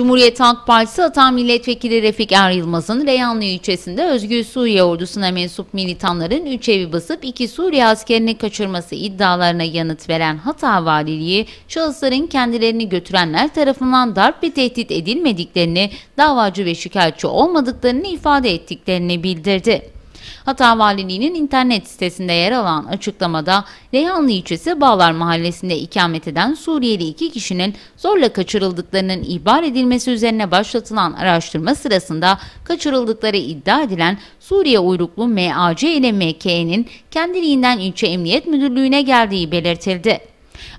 Cumhuriyet Halk Partisi Atan Milletvekili Refik Er Yılmaz'ın Reyhanlı ilçesinde Özgür Suriye ordusuna mensup militanların 3 evi basıp 2 Suriye askerini kaçırması iddialarına yanıt veren Hata Valiliği, şahısların kendilerini götürenler tarafından darp ve tehdit edilmediklerini, davacı ve şikayetçi olmadıklarını ifade ettiklerini bildirdi. Hata Valiliği'nin internet sitesinde yer alan açıklamada Reyhanlı ilçesi Bağlar Mahallesi'nde ikamet eden Suriyeli iki kişinin zorla kaçırıldıklarının ihbar edilmesi üzerine başlatılan araştırma sırasında kaçırıldıkları iddia edilen Suriye uyruklu MAC ile MK'nin kendiliğinden ilçe emniyet müdürlüğüne geldiği belirtildi.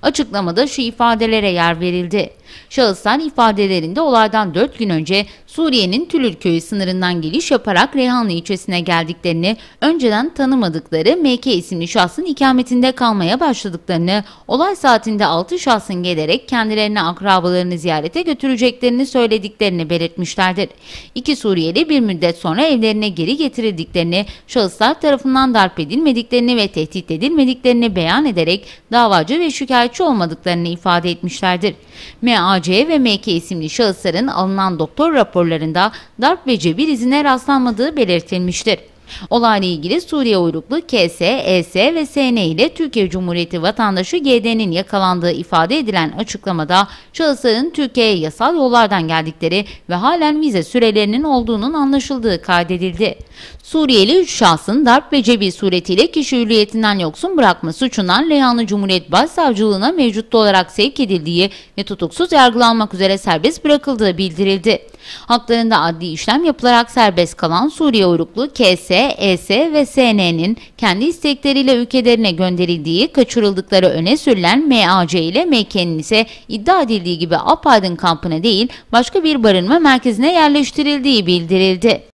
Açıklamada şu ifadelere yer verildi. Şahıslar ifadelerinde olaydan 4 gün önce Suriye'nin Tülül köyü sınırından geliş yaparak Reyhanlı ilçesine geldiklerini, önceden tanımadıkları MK isimli şahsın ikametinde kalmaya başladıklarını, olay saatinde 6 şahsın gelerek kendilerini akrabalarını ziyarete götüreceklerini söylediklerini belirtmişlerdir. İki Suriyeli bir müddet sonra evlerine geri getirildiklerini, şahıslar tarafından darp edilmediklerini ve tehdit edilmediklerini beyan ederek davacı ve şikayetçi olmadıklarını ifade etmişlerdir. MAC ve MK isimli şahısların alınan doktor raporlarında darp ve cebir izine rastlanmadığı belirtilmiştir. Olayla ilgili Suriye uyruklu KS, ES ve SN ile Türkiye Cumhuriyeti vatandaşı GD'nin yakalandığı ifade edilen açıklamada şahısların Türkiye'ye yasal yollardan geldikleri ve halen vize sürelerinin olduğunun anlaşıldığı kaydedildi. Suriyeli 3 şahsın darp ve cebi suretiyle kişi hürriyetinden yoksun bırakma suçundan Reyhanlı Cumhuriyet Başsavcılığına mevcutta olarak sevk edildiği ve tutuksuz yargılanmak üzere serbest bırakıldığı bildirildi. Haklarında adli işlem yapılarak serbest kalan Suriye uyruklu KS, ES ve SN'nin kendi istekleriyle ülkelerine gönderildiği, kaçırıldıkları öne sürülen MAC ile MK'nin ise iddia edildiği gibi Apaydın kampına değil başka bir barınma merkezine yerleştirildiği bildirildi.